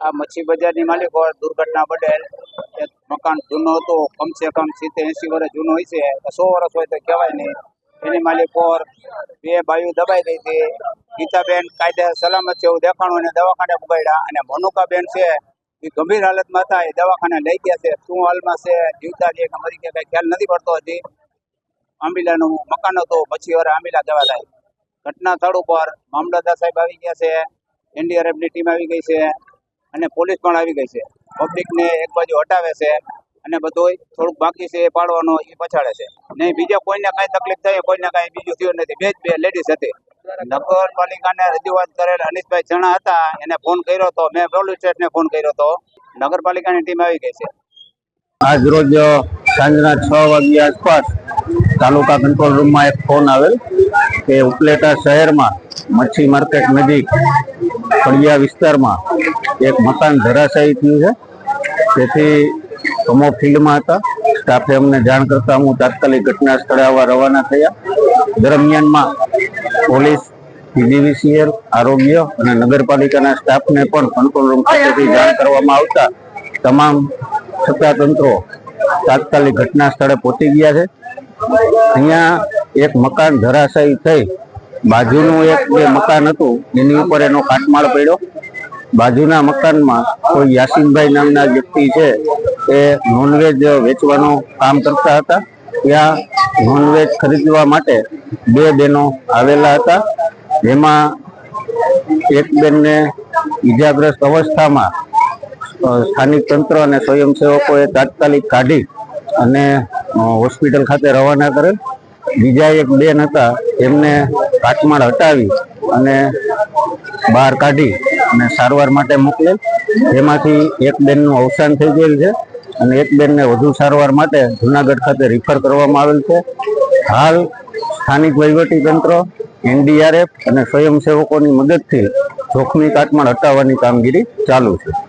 આ મચ્છી બજારની માલિકો દુર્ઘટના બદલ મકાન જૂનું હતું, કમસે કમ સિત્તેર એંસી વર્ષ જૂનું હોય છે. સો વર્ષ હોય તો કહેવાય નહીં. એની માલિક પર બે બાયું દબાઈ ગઈ હતી. ગીતાબેન કાયદે સલામત છે એવું દેખાણું અને દવાખાને ઉગાડ્યા. અને મનુકાબેન છે, એ ગંભીર હાલતમાં હતા. એ દવાખાને લઈ ગયા છે. શું હાલમાં છે? જીવતા છે કે મરી ગયા કઈ ખ્યાલ નથી પડતો હજી. આંબીલાનું મકાન હતું. પછી વારે આંબીલા જવા થાય ઘટના સ્થળ ઉપર મામલતદાર સાહેબ આવી ગયા છે. એનડીઆરએફની ટીમ આવી ગઈ છે. અને પોલીસ પણ આવી ગઈ છે. પબ્લિકને એક બાજુ હટાવે છે અને બધું થોડુંક બાકી છે એ પાડવાનો એ પછાડે છે. નહીં બીજા કોઈને કાંઈ તકલીફ થઈ કોઈને કાંઈ બીજું થયું નથી. બે જ બે લેડીઝ હતી. નગરપાલિકાને રજૂઆત કરેલ અનિશભાઈ જણા હતા, એને ફોન કર્યો હતો મેં પોલીસ સ્ટેશને ફોન કર્યો હતો નગરપાલિકાની ટીમ આવી ગઈ છે. આજ રોજ સાંજના છ વાગ્યા આસપાસ તાલુકા કંટ્રોલ રૂમમાં એક ફોન આવેલ કે ઉપલેટા શહેરમાં મચ્છી માર્કેટ નજીક ફળિયા વિસ્તારમાં એક મકાન ધરાશાયી થયું છે. તેથી અમો ફિલ્ડમાં હતા. સ્ટાફે અમને જાણ કરતા હું તાત્કાલિક ઘટના સ્થળે આવવા રવાના થયા. દરમિયાનમાં પોલીસ પીજીવીસીએલ આરોગ્ય અને નગરપાલિકાના સ્ટાફને પણ કંટ્રોલ રૂમ ખાતેથી જાણ કરવામાં આવતા તમામ સત્તાતંત્રો તાત્કાલિક ઘટના સ્થળે પહોંચી ગયા છે. અહીંયા એક મકાન ધરાશાયી થઈ બાજુનું એક જે મકાન હતું. એની ઉપર એનો કાટમાળ પડ્યો. બાજુના મકાનમાં કોઈ યાસીનભાઈ નામના વ્યક્તિ છે, એ નોનવેજ વેચવાનું કામ કરતા હતા. ત્યાં નોનવેજ ખરીદવા માટે બે બહેનો આવેલા હતા. જેમાં એક બેનને ઈજાગ્રસ્ત અવસ્થામાં સ્થાનિક તંત્ર અને સ્વયંસેવકોએ તાત્કાલિક કાઢી અને હોસ્પિટલ ખાતે રવાના કરેલ. બીજા એક બેન હતા, એમને કાટમાળ હટાવી અને બહાર કાઢી અને સારવાર માટે મોકલેલ. જેમાંથી એક બેનનું અવસાન થઈ ગયેલ છે અને એક બેનને વધુ સારવાર માટે જુનાગઢ ખાતે રિફર કરવામાં આવેલ છે. હાલ સ્થાનિક વહીવટી તંત્ર એનડીઆરએફ અને સ્વયંસેવકોની મદદથી જોખમી કાટમાળ હટાવવાની કામગીરી ચાલુ છે.